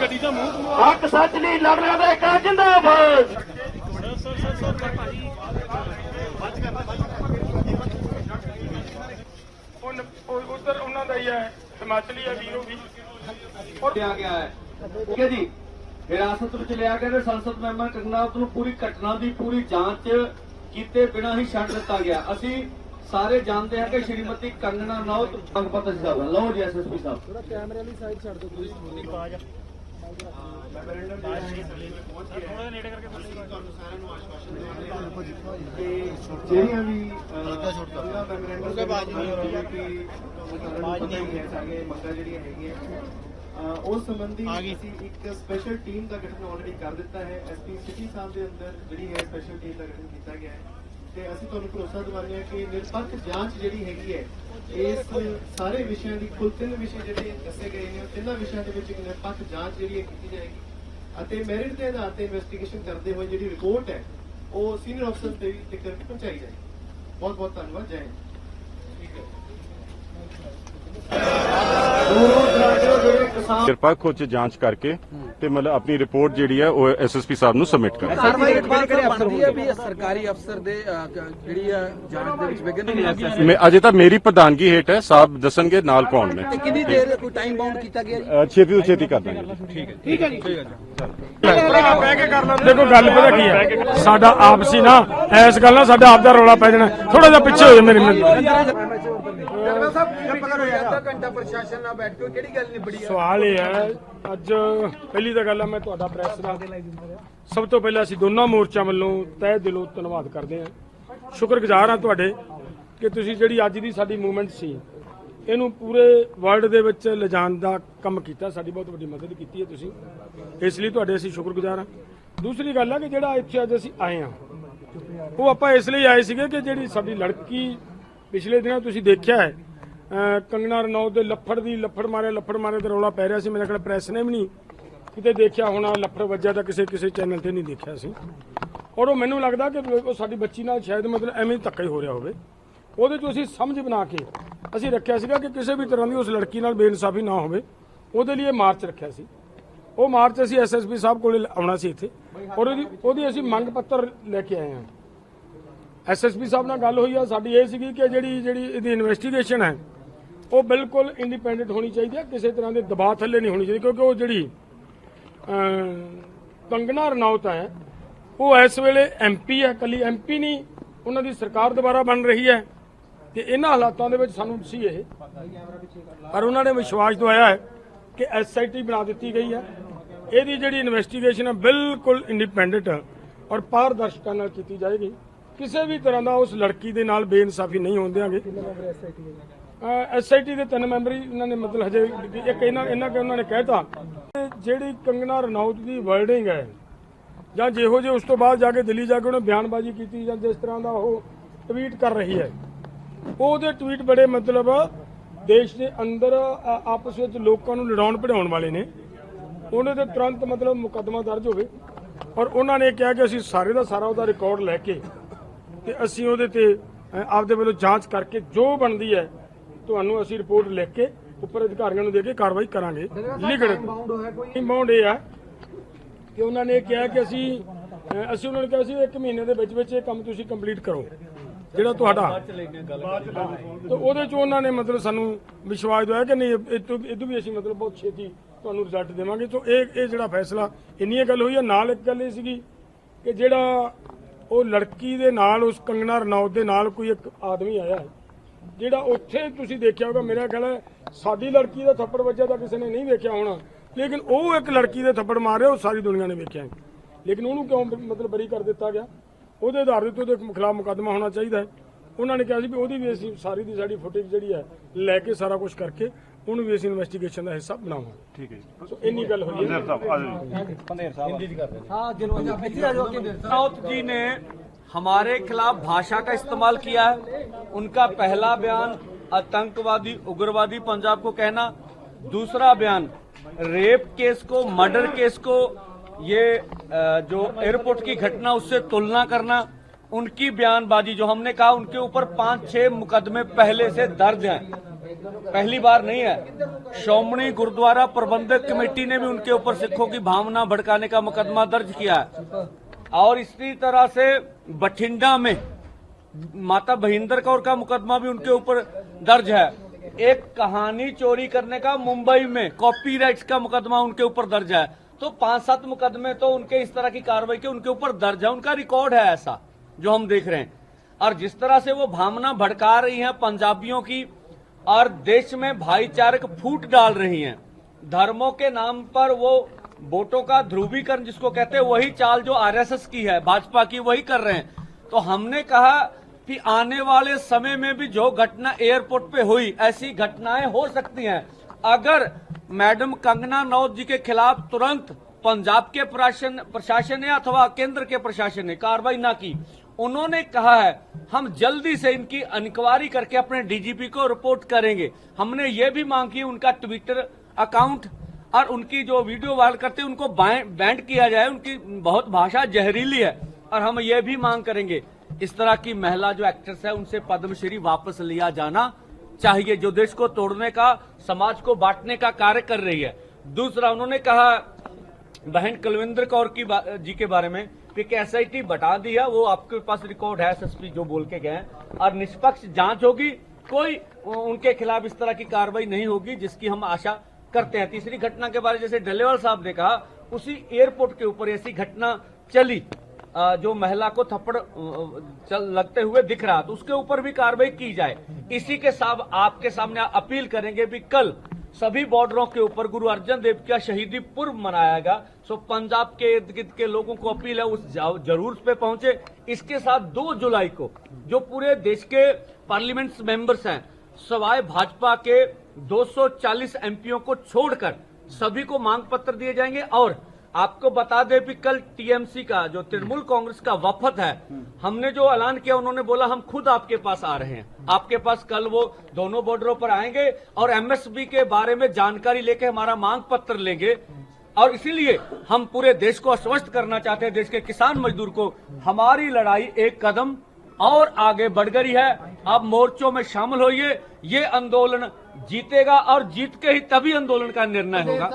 ਗੱਡੀ ਦਾ ਮੂੰਹ ਹੱਕ ਸੱਚ ਲਈ ਲੜ ਲੜਦਾ ਇੱਕ ਜਿੰਦਾਬਾਦ। ਉਧਰ ਉਹਨਾਂ ਦਾ ਹੀ ਹੈ ਹਿਮਾਚਲੀ ਹੈ ਵੀਰੋ ਵੀ। ਲਿਆ ਗਿਆ ਹੈ? ਠੀਕ ਹੈ ਜੀ। ਹਿਰਾਸਤ ਵਿੱਚ ਲਿਆ ਗਿਆ ਤੇ ਸੰਸਦ ਮੈਂਬਰ ਕੰਗਨਾਥ ਨੂੰ ਪੂਰੀ ਘਟਨਾ ਦੀ ਪੂਰੀ ਜਾਂਚ ਕੀਤੇ ਬਿਨਾਂ ਹੀ ਛੱਡ ਦਿੱਤਾ ਗਿਆ। ਅਸੀਂ ਸਾਰੇ ਜਾਣਦੇ ਹਾਂ ਕਿ ਸ਼੍ਰੀਮਤੀ ਕੰਗਨਾ ਨੌਤ ਭਗਪਤ ਸਾਹਿਬ। ਹੈ। ਲਓ ਜੀ ਐਸਐਸਪੀ ਸਾਹਿਬ। ਜਿਹੜੀਆਂ ਵੀ ਉਹਦਾ ਮੈਮੋਰੈਂਡਮ ਦੇ ਬਾਅਦ ਕਿ ਪਤਾ ਹੀ ਹੈ ਸਾਰੇ ਮੰਗਾਂ ਜਿਹੜੀਆਂ ਹੈਗੀਆਂ। ਉਸ ਸੰਬੰਧੀ ਅਸੀਂ ਇੱਕ ਸਪੈਸ਼ਲ ਟੀਮ ਦਾ ਗਠਨ ਆਲਰੇਡੀ ਕਰ ਦਿੱਤਾ ਹੈ। ਐਸਪੀ ਸਿਟੀ ਸਾਹਿਬ ਦੇ ਅੰਦਰ ਜਿਹੜੀ ਹੈ ਸਪੈਸ਼ਲ ਟੀਮ ਦਾ ਗਠਨ ਕੀਤਾ ਗਿਆ ਹੈ। ਤੇ ਅਸੀਂ ਤੁਹਾਨੂੰ ਭਰੋਸਾ ਦਿਵਾਉਂਦੇ ਹਾਂ ਕਿ ਨਿਰਪੱਖ ਜਾਂਚ ਜਿਹੜੀ ਹੈਗੀ ਹੈ, ਇਸ ਸਾਰੇ ਵਿਸ਼ਿਆਂ ਦੀ ਕੁੱਲ ਤਿੰਨ ਵਿਸ਼ੇ ਜਿਹੜੇ ਦੱਸੇ ਗਏ ਨੇ ਤਿੰਨਾਂ ਵਿਸ਼ਿਆਂ ਦੇ ਵਿੱਚ ਇੱਕ ਨਿਰਪੱਖ ਜਾਂਚ ਜਿਹੜੀ ਹੈ ਕੀਤੀ ਜਾਏਗੀ। ਅਤੇ ਮੈਰਿਟ ਦੇ ਆਧਾਰ ਤੇ ਇਨਵੈਸਟੀਗੇਸ਼ਨ ਕਰਦੇ ਹੋਏ ਜਿਹੜੀ ਰਿਪੋਰਟ ਹੈ, ਉਹ ਸੀਨੀਅਰ ਅਫਸਰ ਤੇ ਵੀ ਤੱਕ ਪਹੁੰਚਾਈ ਜਾਏਗੀ। ਬਹੁਤ ਬਹੁਤ ਧੰਨਵਾਦ, ਜੈ ਹਿੰਦ। ਠੀਕ ਹੈ। ਹੋ ਚ ਜਾਂਚ ਕਰਕੇ ਤੇ ਮਤਲਬ ਆਪਣੀ ਰਿਪੋਰਟ ਜਿਹੜੀ ਹੈ ਉਹ ਐਸਐਸਪੀ ਸਾਹਿਬ ਨੂੰ ਸਬਮਿਟ ਕਰਨ ਕਾਰਵਾਈ ਕਿਹੜੇ ਅਫਸਰ ਹੁੰਦੇ ਵੀ ਸਰਕਾਰੀ ਅਫਸਰ ਦੇ ਜਿਹੜੀ ਆ ਜਾਂਚ ਦੇ ਵਿੱਚ ਵਿਗਨ ਨਹੀਂ ਮੈਂ ਅਜੇ ਤਾਂ ਮੇਰੀ ਪ੍ਰਧਾਨਗੀ ਹੇਠ ਹੈ ਸਾਹਿਬ ਦੱਸਣਗੇ ਨਾਲ ਕੌਣ ਨੇ। ਕਿੰਨੀ ਦੇਰ ਕੋਈ ਟਾਈਮ ਬਾਉਂਡ ਕੀਤਾ ਗਿਆ ਜੀ? ਛੇਤੀ ਤੋਂ ਛੇਤੀ ਕਰ ਦਾਂਗੇ ਦੇਖੋ ਗੱਲ ਪਤਾ ਕੀ ਹੈ? ਸਾਡਾ ਆਪਸੀ ਨਾ ਐਸ ਗੱਲ ਨਾਲ ਸਾਡਾ ਆਪ ਦਾ ਰੌਲਾ ਪੈ ਜਾਣਾ। ਥੋੜਾ ਜਿਹਾ ਪਿੱਛੇ ਹੋ ਜਾ ਮੇਰੇ ਮਿੰਟ ਜਨਰਲ ਸਾਹਿਬ ਪਕੜ ਹੋ ਅੱਧਾ ਘੰਟਾ ਪ੍ਰਸ਼ਾਸਨ ਨਾਲ ਬੈਠ ਕੇ ਕਿਹੜੀ ਗੱਲ ਨਿਬੜੀ ਆ? ਸਵਾਲ ਇਹ ਹੈ ਅੱਜ ਪਹਿਲੀ ਤਾਂ ਗੱਲ ਹੈ ਮੈਂ ਤੁਹਾਡਾ ਪ੍ਰੈਸ ਦਾ ਸਭ ਤੋਂ ਪਹਿਲਾਂ ਅਸੀਂ ਦੋਨਾਂ ਮੋਰਚਿਆਂ ਵੱਲੋਂ ਤਹਿ ਦਿਲੋਂ ਧੰਨਵਾਦ ਕਰਦੇ ਹਾਂ। ਸ਼ੁਕਰਗੁਜ਼ਾਰ ਹਾਂ ਤੁਹਾਡੇ ਕਿ ਤੁਸੀਂ ਜਿਹੜੀ ਅੱਜ ਦੀ ਸਾਡੀ ਮੂਵਮੈਂਟ ਸੀ ਇਹਨੂੰ ਪੂਰੇ ਵਰਲਡ ਦੇ ਵਿੱਚ ਲਿਜਾਣ ਦਾ ਕੰਮ ਕੀਤਾ ਸਾਡੀ ਬਹੁਤ ਵੱਡੀ ਮਦਦ ਕੀਤੀ ਹੈ ਤੁਸੀਂ। ਇਸ ਲਈ ਤੁਹਾਡੇ ਅਸੀਂ ਸ਼ੁਕਰਗੁਜ਼ਾਰ ਹਾਂ। ਦੂਸਰੀ ਗੱਲ ਹੈ ਕਿ ਜਿਹੜਾ ਇੱਥੇ ਅੱਜ ਅਸੀਂ ਆਏ ਹਾਂ ਉਹ ਆਪਾਂ ਇਸ ਲਈ ਆਏ ਸੀਗੇ ਕਿ ਜਿਹੜੀ ਸਾਡੀ ਲੜਕੀ ਪਿਛਲੇ ਦਿਨਾਂ ਤੁਸੀਂ ਦੇਖਿਆ ਹੈ, ਅਹ ਕੰਗਨਾ ਰਣੌਤ ਦੇ ਲੱਫੜ ਦੀ ਲੱਫੜ ਮਾਰੇ ਲੱਫੜ ਮਾਰੇ ਦਾ ਰੌਲਾ ਪੈ ਰਿਹਾ ਸੀ। ਮੇਰੇ ਕੋਲ ਪ੍ਰੈਸ ਨੇ ਵੀ ਨਹੀਂ ਕਿਤੇ ਦੇਖਿਆ ਹੋਣਾ, ਲੱਫੜ ਵੱਜਿਆ ਤਾਂ ਕਿਸੇ ਕਿਸੇ ਚੈਨਲ ਤੇ ਨਹੀਂ ਦੇਖਿਆ ਸੀ। ਔਰ ਉਹ ਮੈਨੂੰ ਲੱਗਦਾ ਕਿ ਉਹ ਸਾਡੀ ਬੱਚੀ ਨਾਲ ਸ਼ਾਇਦ ਮਤਲਬ ਐਵੇਂ ਹੀ ਧੱਕਾ ਹੀ ਹੋ ਰਿਹਾ ਹੋਵੇ। ਉਹਦੇ ਤੋਂ ਅਸੀਂ ਸਮਝ ਬਣਾ ਕੇ ਅਸੀਂ ਰੱਖਿਆ ਸੀਗਾ ਕਿ ਕਿਸੇ ਵੀ ਤਰ੍ਹਾਂ ਦੀ ਉਸ ਲੜਕੀ ਨਾਲ ਬੇਇਨਸਾਫੀ ਨਾ ਹੋਵੇ। ਉਹਦੇ ਲਈ ਇਹ ਮਾਰਚ ਰੱਖਿਆ ਸੀ। ਉਹ ਮਾਰਚ ਅਸੀਂ ਐਸਐਸਪੀ ਸਾਹਿਬ ਕੋਲੇ ਆਉਣਾ ਸੀ ਇੱਥੇ। ਔਰ ਉਹਦੀ ਉਹਦੀ ਅਸੀਂ ਮੰਗ ਪੱਤਰ ਲੈ ਕੇ ਆਏ ਹਾਂ। ਐਸਐਸਪੀ ਸਾਹਿਬ ਨਾਲ ਗੱਲ ਹੋਈ ਆ ਸਾਡੀ ਇਹ ਸੀਗੀ ਕਿ ਜਿਹੜੀ ਜਿਹੜੀ ਇਹਦੀ ਇਨਵੈਸਟੀਗੇਸ਼ਨ ਹੈ ਉਹ ਬਿਲਕੁਲ ਇੰਡੀਪੈਂਡੈਂਟ ਹੋਣੀ ਚਾਹੀਦੀ ਹੈ ਕਿਸੇ ਤਰ੍ਹਾਂ ਦੇ ਦਬਾਅ ਥੱਲੇ ਨਹੀਂ ਹੋਣੀ ਚਾਹੀਦੀ ਕਿਉਂਕਿ ਉਹ ਜਿਹੜੀ ਅਮ, ਕੰਗਨਾ ਰਣੌਤ ਹੈ ਉਹ ਇਸ ਵੇਲੇ ਐਮਪੀ ਹੈ ਕੱਲੀ ਐਮਪੀ ਨਹੀਂ ਉਹਨਾਂ ਦੀ ਸਰਕਾਰ ਦੁਬਾਰਾ ਬਣ ਰਹੀ ਹੈ ਤੇ ਇਹਨਾਂ ਹਾਲਾਤਾਂ ਦੇ ਵਿੱਚ ਸਾਨੂੰ ਸੀ ਇਹ ਪਰ ਉਹਨਾਂ ਨੇ ਵਿਸ਼ਵਾਸ ਦਵਾਇਆ ਹੈ ਕਿ ਐਸਆਈਟੀ ਬਣਾ ਦਿੱਤੀ ਗਈ ਹੈ। ਇਹਦੀ ਜਿਹੜੀ ਇਨਵੈਸਟੀਗੇਸ਼ਨ ਹੈ ਬਿਲਕੁਲ ਇੰਡੀਪੈਂਡੈਂਟ ਔਰ ਪਾਰਦਰਸ਼ਤਾ ਨਾਲ ਕੀਤੀ ਜਾਏਗੀ। ਕਿਸੇ ਵੀ ਤਰ੍ਹਾਂ ਦਾ ਉਸ ਲੜਕੀ ਦੇ ਨਾਲ ਬੇਇਨਸਾਫੀ ਨਹੀਂ ਹੋਣ ਦਿਆਂਗੇ। ਐਸਆਈਟੀ ਦੇ ਤਿੰਨ ਮੈਂਬਰ ਹੀ ਇਹਨਾਂ ਨੇ ਮਤਲਬ ਹਜੇ ਇੱਕ ਇਹਨਾਂ ਇਹਨਾਂ ਕਿ ਉਹਨਾਂ ਨੇ ਕਹਿਤਾ ਕਿ ਜਿਹੜੀ ਕੰਗਨਾ ਰਣੌਤ ਦੀ ਵਰਡਿੰਗ ਹੈ ਜਾਂ ਜਿਹੋ ਜਿਹੇ ਉਸ ਤੋਂ ਬਾਅਦ ਜਾ ਕੇ ਦਿੱਲੀ ਜਾ ਕੇ ਉਹਨੇ ਬਿਆਨਬਾਜ਼ੀ ਕੀਤੀ ਜਾਂ ਜਿਸ ਤਰ੍ਹਾਂ ਦਾ ਉਹ ਟਵੀਟ ਕਰ ਰਹੀ ਹੈ, ਉਹਦੇ ਟਵੀਟ ਬੜੇ ਮਤਲਬ ਦੇਸ਼ ਦੇ ਅੰਦਰ ਆਪਸ ਵਿੱਚ ਲੋਕਾਂ ਨੂੰ ਲੜਾਉਣ ਭੜਾਉਣ ਵਾਲੇ ਨੇ। ਉਹਨਾਂ ਦੇ ਤੁਰੰਤ ਮਤਲਬ ਮੁਕੱਦਮਾ ਦਰਜ ਹੋਵੇ। ਔਰ ਉਹਨਾਂ ਨੇ ਕਿਹਾ ਕਿ ਅਸੀਂ ਸਾਰੇ ਦਾ ਸਾਰਾ ਉਹਦਾ ਰਿਕਾਰਡ ਲੈ ਕੇ ਤੇ ਅਸੀਂ ਉਹਦੇ ਤੇ ਆਪਦੇ ਵੱਲੋਂ ਜਾਂਚ ਕਰਕੇ ਜੋ ਬਣਦੀ ਹੈ ਤੁਹਾਨੂੰ ਅਸੀਂ ਰਿਪੋਰਟ ਲਿਖ ਕੇ ਉੱਪਰ ਅਧਿਕਾਰੀਆਂ ਨੂੰ ਦੇ ਕੇ ਕਾਰਵਾਈ ਕਰਾਂਗੇ। ਲਿਖਣ ਬਾਉਂਡ ਹੋਇਆ ਕੋਈ? ਇੰਬਾਉਂਡ ਇਹ ਹੈ ਕਿ ਉਹਨਾਂ ਨੇ ਕਿਹਾ ਕਿ ਅਸੀਂ ਅਸੀਂ ਉਹਨਾਂ ਨੂੰ ਕਿਹਾ ਸੀ ਇੱਕ ਮਹੀਨੇ ਦੇ ਵਿੱਚ ਵਿੱਚ ਇਹ ਕੰਮ ਤੁਸੀਂ ਕੰਪਲੀਟ ਕਰੋ ਜਿਹੜਾ ਤੁਹਾਡਾ। ਤੇ ਉਹਦੇ ਚ ਉਹਨਾਂ ਨੇ ਮਤਲਬ ਸਾਨੂੰ ਵਿਸ਼ਵਾਸ ਦਵਾਇਆ ਕਿ ਨਹੀਂ ਇਹ ਤੋਂ ਇਹ ਤੋਂ ਵੀ ਅਸੀਂ ਮਤਲਬ ਬਹੁਤ ਛੇਤੀ ਤੁਹਾਨੂੰ ਰਿਜ਼ਲਟ ਦੇਵਾਂਗੇ। ਤੋਂ ਇਹ ਇਹ ਜਿਹੜਾ ਫੈਸਲਾ ਇੰਨੀ ਗੱਲ ਹੋਈ ਹੈ ਨਾਲ ਇੱਕ ਗੱਲ ਇਹ ਸੀਗੀ ਕਿ ਜਿਹੜਾ ਉਹ ਲੜਕੀ ਦੇ ਨਾਲ, ਉਸ ਕੰਗਣਾ ਰਣੌਤ ਦੇ ਨਾਲ ਕੋਈ ਇੱਕ ਆਦਮੀ ਆਇਆ ਹੈ, ਜਿਹੜਾ ਉੱਥੇ ਤੁਸੀਂ ਦੇਖਿਆ ਹੋਗਾ ਮੇਰਾ ਖਿਆਲ ਹੈ ਸਾਡੀ ਲੜਕੀ ਦਾ ਥੱਪੜ ਵੱਜਿਆ ਤਾਂ ਕਿਸੇ ਨੇ ਨਹੀਂ ਵੇਖਿਆ ਹੋਣਾ। ਲੇਕਿਨ ਉਹ ਇੱਕ ਲੜਕੀ ਦੇ ਥੱਪੜ ਮਾਰ ਰਿਹਾ, ਉਹ ਸਾਰੀ ਦੁਨੀਆ ਨੇ ਵੇਖਿਆ ਲੇਕਿਨ ਉਹਨੂੰ ਕਿਉਂ ਮਤਲਬ ਬਰੀ ਕਰ ਦਿੱਤਾ ਗਿਆ? ਉਹਦੇ ਆਧਾਰ ਤੇ ਉਹਦੇ ਖਿਲਾਫ ਮੁਕੱਦਮਾ ਹੋਣਾ ਚਾਹੀਦਾ ਹੈ। ਉਹਨਾਂ ਨੇ ਕਿਹਾ ਸੀ ਵੀ ਉਹਦੀ ਵੀ ਅਸੀਂ ਸਾਰੀ ਦੀ ਸਾਡੀ ਫੁਟੇਜ ਜਿਹੜੀ ਹੈ ਲੈ ਕੇ ਸਾਰਾ ਕੁਝ ਕਰਕੇ ਉਹਨੂੰ ਵੀ ਅਸੀਂ ਇਨਵੈਸਟੀਗੇਸ਼ਨ ਦਾ ਹਿੱਸਾ ਬਣਾਵਾਂਗੇ ਠੀਕ ਹੈ ਜੀ ਸੋ ਇੰਨੀ ਗੱਲ ਹੋਈ ਹੈ राउत जी ने हमारे खिलाफ भाषा का इस्तेमाल किया है उनका पहला बयान आतंकवादी उग्रवादी पंजाब को कहना दूसरा बयान रेप केस को मर्डर केस को ये अ, जो एयरपोर्ट की घटना उससे तुलना करना उनकी बयानबाजी जो हमने कहा, उनके ऊपर पाँच, छह मुकदमे पहले से दर्ज हैं। पहली बार नहीं है। श्रोमणी गुरुद्वारा प्रबंधक कमेटी ने भी उनके ऊपर सिखों की भावना भड़काने का मुकदमा दर्ज किया है। और इसी तरह से बठिंडा में माता भहिंदर कौर का मुकदमा भी उनके ऊपर दर्ज है। एक कहानी चोरी करने का मुंबई में कॉपीराइट्स का मुकदमा उनके ऊपर दर्ज है। तो पाँच, सात मुकदमे तो उनके इस तरह की कार्रवाई के उनके ऊपर दर्ज है। उनका रिकॉर्ड है ऐसा। जो हम देख रहे हैं। और जिस तरह से वो भावना भड़का रही है पंजाबियों की, और देश में भाईचारक फूट डाल रही हैं। धर्मों के नाम पर वो वोटों का ध्रुवीकरण जिसको कहते हैं, वही चाल जो आरएसएस की है, भाजपा की, वही कर रहे हैं। तो हमने कहा कि आने वाले समय में भी जो घटना एयरपोर्ट पे हुई, ऐसी घटनाएँ हो सकती हैं। अगर मैडम कंगना रनौत जी के खिलाफ तुरंत पंजाब के प्रशासन प्रशासन ने अथवा केंद्र के प्रशासन ने कार्रवाई ना की उन्होंने कहा है, हम जल्दी से इनकी इंक्वायरी करके अपने डीजीपी को रिपोर्ट करेंगे। हमने ये भी मांग की, उनका ट्विटर अकाउंट और उनकी जो वीडियो वायरल करते हैं, उनको बैंड किया जाए। उनकी बहुत भाषा जहरीली है, और हम ये भी मांग करेंगे, इस तरह की महिला जो एक्ट्रेस है, उनसे पद्मश्री वापस लिया जाना चाहिए, जो देश को तोड़ने का, समाज को बांटने का कार्य कर रही है। दूसरा, उन्होंने कहा, बहन कुलविंदर कौर की जी के बारे में कि एसआईटी बता दिया, वो आपके पास रिकॉर्ड है एसएसपी जो बोल के गए और निष्पक्ष जाँच होगी, कोई उनके खिलाफ इस तरह की कार्रवाई नहीं होगी, जिसकी हम आशा करते हैं। तीसरी घटना के बारे जैसे डलेवाल साहब ने कहा, उसी एयरपोर्ट के ऊपर ऐसी घटना चली जो महिला को थप्पड़ लगते हुए दिख रहा। तो उसके ऊपर भी कार्रवाई की जाए। इसी के साथ आपके सामने अपील करेंगे भी कल सभी बॉर्डरों के ऊपर गुरु अर्जन देव का शहीदी पूर्व मनाएगा सो पंजाब के इर्द गिर्द के लोगों को अपील है, उस ज़रूर पे पहुँचे। इसके साथ 2 जुलाई को, जो पूरे देश के पार्लियामेंट मेंबर्स हैं, सवाए भाजपा के 240 एमपीओ को छोड़कर सभी को मांग पत्र दिए जाएँगे और आपको बता दें भी कल टीएमसी का, जो तृणमूल कांग्रेस का वफद है, हमने जो ऐलान किया, उन्होंने बोला, हम खुद आपके पास आ रहे हैं। आपके पास कल वो दोनों बॉर्डरों पर आएँगे और एमएसबी के बारे में जानकारी लेके हमारा मांग पत्र लेंगे। और इसीलिए हम पूरे देश को आश्वस्त करना चाहते हैं, देश के किसान मजदूर को। हमारी लड़ाई एक कदम और आगे बढ़ गई है। अब मोर्चों में शामिल होइए, ये आंदोलन जीतेगा और जीत के ही तभी आंदोलन का निर्णय होगा।